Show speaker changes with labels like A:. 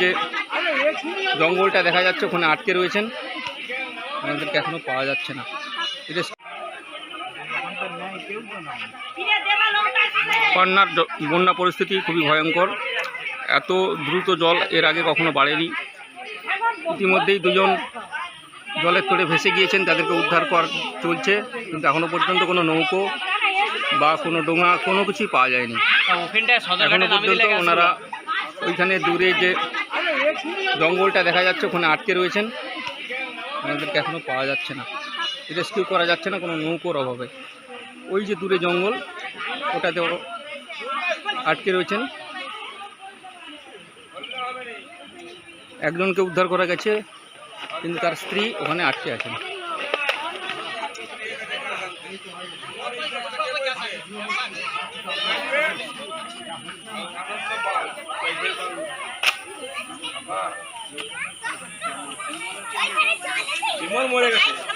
A: যে জঙ্গলটা দেখা যাচ্ছে ওখানে আটকে রয়েছেন। আমাদেরকে এখনও পাওয়া যাচ্ছে না। এটা বন্যা পরিস্থিতি খুবই ভয়ঙ্কর। এত দ্রুত জল এর আগে কখনো বাড়েনি। ইতিমধ্যেই দুজন জলের তোড়ে ভেসে গিয়েছেন তাদেরকে উদ্ধার করা চলছে। কিন্তু এখনও পর্যন্ত কোনো নৌকো বা কোনো ডোঙা কোনো কিছুই পাওয়া যায়নি।
B: ওখানটায় এখনও
A: পর্যন্ত ওনারা ওইখানে দূরে যে জঙ্গলটা দেখা যাচ্ছে, ওখানে আটকে রয়েছেন। ওনাদেরকে এখনও পাওয়া যাচ্ছে না। রেস্কিউ করা যাচ্ছে না, কোনো নৌকোর অভাবে। ওই যে দূরে জঙ্গল ওটাতে আটকে রয়েছেন। একজনকে উদ্ধার করা গেছে, কিন্তু তার স্ত্রী ওখানে আটকে আছেন।
C: মরে গেছে।